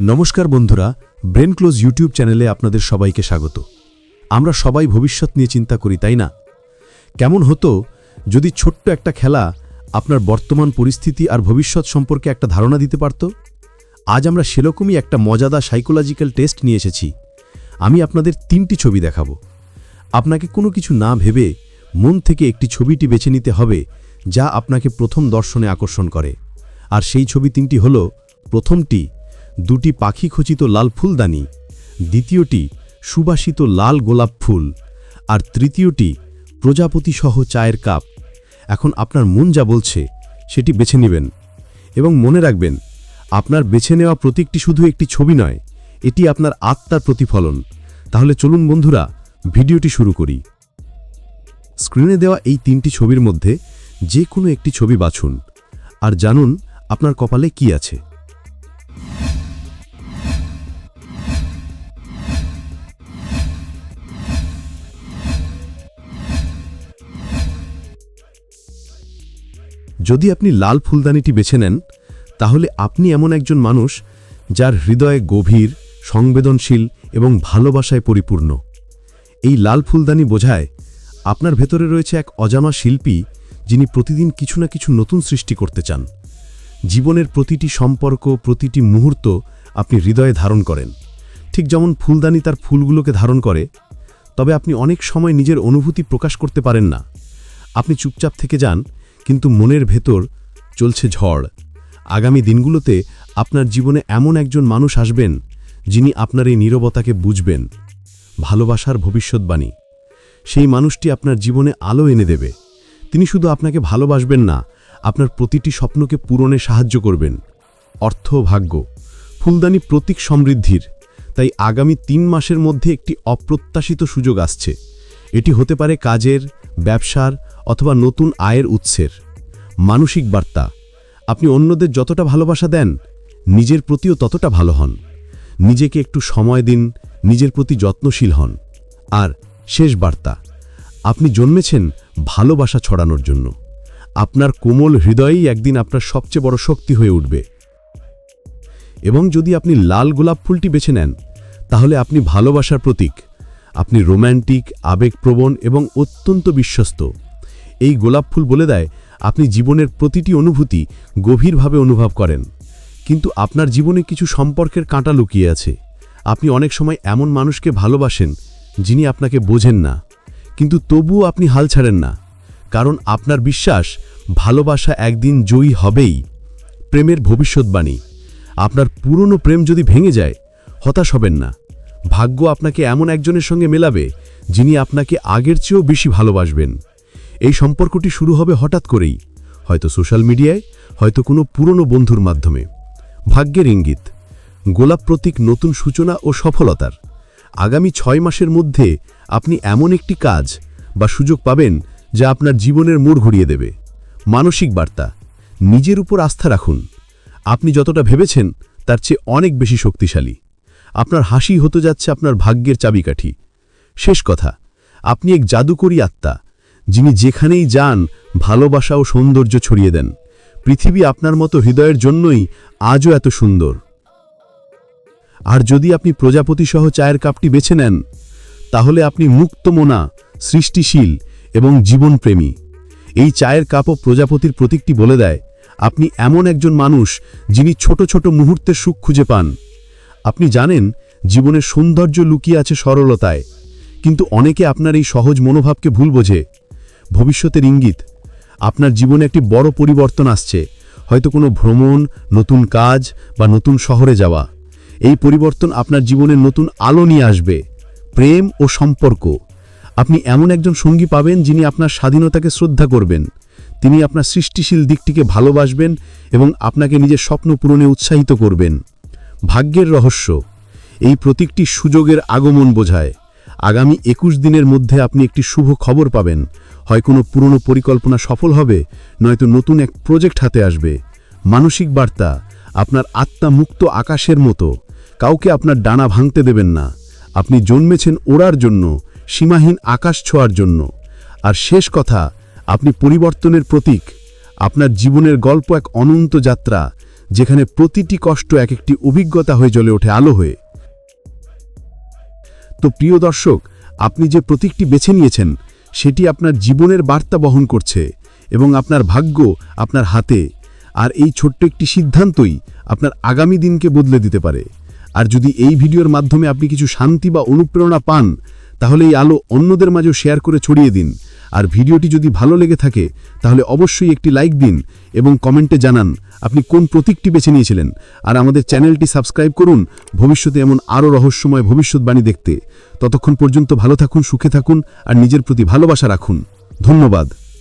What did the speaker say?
নমস্কার বন্ধুরা brain close YouTube চ্যানেলে আপনাদের সবাইকে স্বাগত। আমরা সবাই ভবিষ্যৎ নিয়ে চিন্তা করি, তাই না? কেমন হতো যদি ছোট্ট একটা খেলা আপনার বর্তমান পরিস্থিতি আর ভবিষ্যৎ সম্পর্কে একটা ধারণা দিতে পারত? আজ আমরা সেরকমই একটা মজাদার সাইকোলজিক্যাল টেস্ট নিয়ে এসেছি। আমি আপনাদের তিনটি ছবি দেখাবো। আপনাকে কোনো কিছু না ভেবে মন থেকে একটি ছবিটি বেছে নিতে হবে, যা আপনাকে প্রথম দর্শনে আকর্ষণ করে। আর সেই ছবি তিনটি হল, প্রথমটি দুটি পাখি খচিত লাল ফুলদানি, দ্বিতীয়টি সুবাসিত লাল গোলাপ ফুল, আর তৃতীয়টি প্রজাপতিসহ চায়ের কাপ। এখন আপনার মন যা বলছে, সেটি বেছে নেবেন এবং মনে রাখবেন, আপনার বেছে নেওয়া প্রতীকটি শুধু একটি ছবি নয়, এটি আপনার আত্মার প্রতিফলন। তাহলে চলুন বন্ধুরা, ভিডিওটি শুরু করি। স্ক্রিনে দেওয়া এই তিনটি ছবির মধ্যে যে কোনো একটি ছবি বাছুন, আর জানুন আপনার কপালে কি আছে। যদি আপনি লাল ফুলদানিটি বেছে নেন, তাহলে আপনি এমন একজন মানুষ যার হৃদয়ে গভীর, সংবেদনশীল এবং ভালোবাসায় পরিপূর্ণ। এই লাল ফুলদানি বোঝায় আপনার ভেতরে রয়েছে এক অজানা শিল্পী যিনি প্রতিদিন কিছু না কিছু নতুন সৃষ্টি করতে চান। জীবনের প্রতিটি সম্পর্ক, প্রতিটি মুহূর্ত আপনি হৃদয়ে ধারণ করেন। ঠিক যেমন ফুলদানি তার ফুলগুলোকে ধারণ করে, তবে আপনি অনেক সময় নিজের অনুভূতি প্রকাশ করতে পারেন না। আপনি চুপচাপ থেকে যান কিন্তু মনের ভেতর চলছে ঝড়। আগামী দিনগুলোতে আপনার জীবনে এমন একজন মানুষ আসবেন, যিনি আপনার এই নীরবতাকে বুঝবেন। ভালোবাসার ভবিষ্যৎবাণী। সেই মানুষটি আপনার জীবনে আলো এনে দেবে। তিনি শুধু আপনাকে ভালোবাসবেন না, আপনার প্রতিটি স্বপ্নকে পূরণে সাহায্য করবেন। অর্থ ভাগ্য। ফুলদানি প্রতীক সমৃদ্ধির। তাই আগামী তিন মাসের মধ্যে একটি অপ্রত্যাশিত সুযোগ আসছে। এটি হতে পারে কাজের, ব্যবসার অথবা নতুন আয়ের উৎসের। মানসিক বার্তা। আপনি অন্যদের যতটা ভালোবাসা দেন, নিজের প্রতিও ততটা ভালো হন। নিজেকে একটু সময় দিন, নিজের প্রতি যত্নশীল হন। আর শেষ বার্তা, আপনি জন্মেছেন ভালোবাসা ছড়ানোর জন্য। আপনার কোমল হৃদয়েই একদিন আপনার সবচেয়ে বড় শক্তি হয়ে উঠবে। এবং যদি আপনি লাল গোলাপ ফুলটি বেছে নেন, তাহলে আপনি ভালোবাসার প্রতীক। আপনি রোম্যান্টিক, আবেগপ্রবণ এবং অত্যন্ত বিশ্বস্ত। এই গোলাপ ফুল বলে দেয়, আপনি জীবনের প্রতিটি অনুভূতি গভীরভাবে অনুভব করেন। কিন্তু আপনার জীবনে কিছু সম্পর্কের কাঁটা লুকিয়ে আছে। আপনি অনেক সময় এমন মানুষকে ভালোবাসেন, যিনি আপনাকে বোঝেন না। কিন্তু তবুও আপনি হাল ছাড়েন না। কারণ আপনার বিশ্বাস, ভালোবাসা একদিন জয়ী হবেই। প্রেমের ভবিষ্যৎবাণী। আপনার পুরনো প্রেম যদি ভেঙে যায়, হতাশ হবেন না। ভাগ্য আপনাকে এমন একজনের সঙ্গে মেলাবে, যিনি আপনাকে আগের চেয়েও বেশি ভালোবাসবেন। এই সম্পর্কটি শুরু হবে হঠাৎ করেই, হয়তো সোশ্যাল মিডিয়ায়, হয়তো কোনো পুরনো বন্ধুর মাধ্যমে। ভাগ্যের ইঙ্গিত, গোলাপ প্রতীক নতুন সূচনা ও সফলতার। আগামী ছয় মাসের মধ্যে আপনি এমন একটি কাজ বা সুযোগ পাবেন যা আপনার জীবনের মোড় ঘুরিয়ে দেবে। মানসিক বার্তা, নিজের উপর আস্থা রাখুন। আপনি যতটা ভেবেছেন, তার চেয়ে অনেক বেশি শক্তিশালী। আপনার হাসি হতে যাচ্ছে আপনার ভাগ্যের চাবিকাঠি। শেষ কথা, আপনি এক জাদুকরী আত্মা যিনি যেখানেই যান, ভালোবাসা ও সৌন্দর্য ছড়িয়ে দেন। পৃথিবী আপনার মতো হৃদয়ের জন্যই আজও এত সুন্দর। আর যদি আপনি প্রজাপতিসহ চায়ের কাপটি বেছে নেন, তাহলে আপনি মুক্তমনা সৃষ্টিশীল এবং জীবনপ্রেমী। এই চায়ের কাপও প্রজাপতির প্রতীকটি বলে দেয়, আপনি এমন একজন মানুষ যিনি ছোট ছোট মুহূর্তের সুখ খুঁজে পান। আপনি জানেন, জীবনের সৌন্দর্য লুকিয়ে আছে সরলতায়, কিন্তু অনেকে আপনার এই সহজ মনোভাবকে ভুল বোঝে। ভবিষ্যতের ইঙ্গিত। আপনার জীবনে একটি বড় পরিবর্তন আসছে। হয়তো কোনো ভ্রমণ, নতুন কাজ বা নতুন শহরে যাওয়া। এই পরিবর্তন আপনার জীবনে নতুন আলো নিয়ে আসবে। প্রেম ও সম্পর্ক। আপনি এমন একজন সঙ্গী পাবেন যিনি আপনার স্বাধীনতাকে শ্রদ্ধা করবেন। তিনি আপনার সৃষ্টিশীল দিকটিকে ভালোবাসবেন এবং আপনাকে নিজের স্বপ্ন পূরণে উৎসাহিত করবেন। ভাগ্যের রহস্য। এই প্রতীকটি সুযোগের আগমন বোঝায়। আগামী একুশ দিনের মধ্যে আপনি একটি শুভ খবর পাবেন। হয় কোনো পুরনো পরিকল্পনা সফল হবে, নয়তো নতুন এক প্রজেক্ট হাতে আসবে। মানসিক বার্তা, আপনার আত্মা মুক্ত আকাশের মতো। কাউকে আপনার ডানা ভাঙতে দেবেন না। আপনি জন্মেছেন ওড়ার জন্য, সীমাহীন আকাশ ছোঁয়ার জন্য। আর শেষ কথা, আপনি পরিবর্তনের প্রতীক। আপনার জীবনের গল্প এক অনন্ত যাত্রা, যেখানে প্রতিটি কষ্ট এক একটি অভিজ্ঞতা হয়ে জ্বলে ওঠে আলো হয়ে। তো প্রিয় দর্শক, আপনি যে প্রতীকটি বেছে নিয়েছেন সেটি আপনার জীবনের বার্তা বহন করছে এবং আপনার ভাগ্য আপনার হাতে। আর এই ছোট্ট একটি সিদ্ধান্তই আপনার আগামী দিনকে বদলে দিতে পারে। আর যদি এই ভিডিওর মাধ্যমে আপনি কিছু শান্তি বা অনুপ্রেরণা পান, তাহলে এই আলো অন্যদের মাঝেও শেয়ার করে ছড়িয়ে দিন। আর ভিডিওটি যদি ভালো লেগে থাকে, তাহলে অবশ্যই একটি লাইক দিন এবং কমেন্টে জানান আপনি কোন প্রতীকটি বেছে নিয়েছিলেন? আর আমাদের চ্যানেলটি সাবস্ক্রাইব করুন। ভবিষ্যতে এমন আরও রহস্যময় ভবিষ্যৎবাণী দেখতে। ততক্ষণ পর্যন্ত ভালো থাকুন, সুখে থাকুন, আর নিজের প্রতি ভালোবাসা রাখুন। ধন্যবাদ।